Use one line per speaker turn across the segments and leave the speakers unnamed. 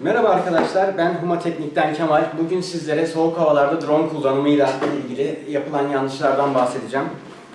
Merhaba arkadaşlar, ben Huma Teknik'ten Kemal. Bugün sizlere soğuk havalarda drone kullanımıyla ilgili yapılan yanlışlardan bahsedeceğim.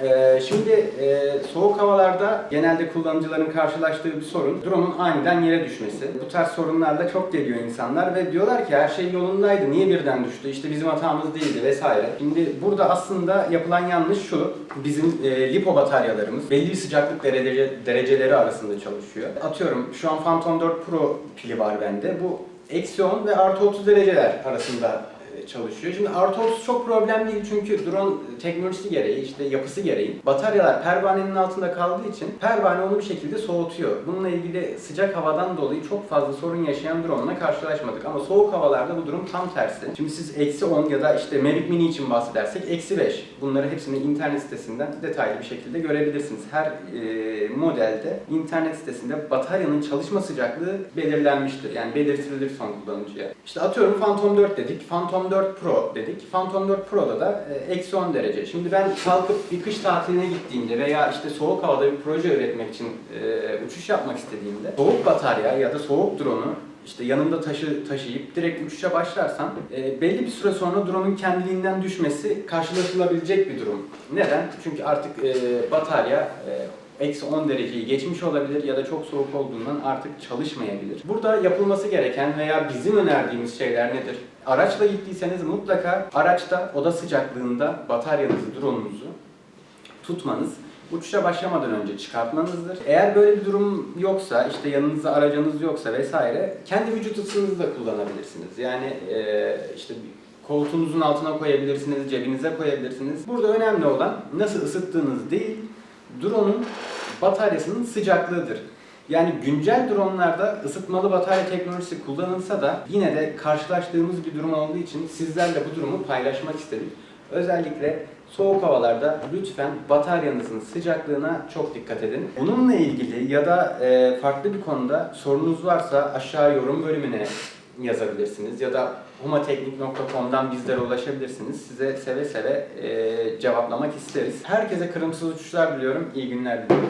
Ee, şimdi e, soğuk havalarda genelde kullanıcıların karşılaştığı bir sorun drone'un aniden yere düşmesi. Bu tarz sorunlarla çok geliyor insanlar ve diyorlar ki her şey yolundaydı, niye birden düştü, işte bizim hatamız değildi vesaire. Şimdi burada aslında yapılan yanlış şu, bizim e, lipo bataryalarımız belli bir sıcaklık derece, dereceleri arasında çalışıyor. Atıyorum şu an Phantom 4 Pro pili var bende. Bu eksi 10 ve artı 30 dereceler arasında çalışıyor. Şimdi 30 çok problem değil çünkü drone teknolojisi gereği, işte yapısı gereği bataryalar pervanenin altında kaldığı için pervane onu bir şekilde soğutuyor. Bununla ilgili sıcak havadan dolayı çok fazla sorun yaşayan drone'la karşılaşmadık. Ama soğuk havalarda bu durum tam tersi. Şimdi siz eksi 10 ya da işte Mavic Mini için bahsedersek eksi 5. Bunları hepsini internet sitesinden detaylı bir şekilde görebilirsiniz. Her e, modelde internet sitesinde bataryanın çalışma sıcaklığı belirlenmiştir. Yani belirtilir son kullanıcıya. İşte atıyorum Phantom 4 dedik, Phantom 4 Pro dedik. Phantom 4 Pro'da da e, eksi 10 derece. Şimdi ben kalkıp bir kış tatiline gittiğimde veya işte soğuk havada bir proje üretmek için e, uçuş yapmak istediğimde soğuk batarya ya da soğuk drone'u işte yanımda taşı taşıyıp direkt uçuşa başlarsam e, belli bir süre sonra drone'un kendiliğinden düşmesi karşılaşılabilecek bir durum. Neden? Çünkü artık e, batarya e, eksi 10 dereceyi geçmiş olabilir ya da çok soğuk olduğundan artık çalışmayabilir. Burada yapılması gereken veya bizim önerdiğimiz şeyler nedir? Araçla gittiyseniz mutlaka araçta oda sıcaklığında bataryanızı, drone'unuzu tutmanız uçuşa başlamadan önce çıkartmanızdır. Eğer böyle bir durum yoksa, işte yanınızda aracınız yoksa vesaire, kendi vücut ısınızı da kullanabilirsiniz. Yani e, işte koltuğunuzun altına koyabilirsiniz, cebinize koyabilirsiniz. Burada önemli olan nasıl ısıttığınız değil, drone'un bataryasının sıcaklığıdır. Yani güncel dronlarda ısıtmalı batarya teknolojisi kullanılsa da yine de karşılaştığımız bir durum olduğu için sizlerle bu durumu paylaşmak istedik. Özellikle soğuk havalarda lütfen bataryanızın sıcaklığına çok dikkat edin. Bununla ilgili ya da e, farklı bir konuda sorunuz varsa aşağı yorum bölümüne yazabilirsiniz ya da humateknik.com'dan bizlere ulaşabilirsiniz. Size seve seve e, cevaplamak isteriz. Herkese kırımsız uçuşlar diliyorum. İyi günler diliyorum.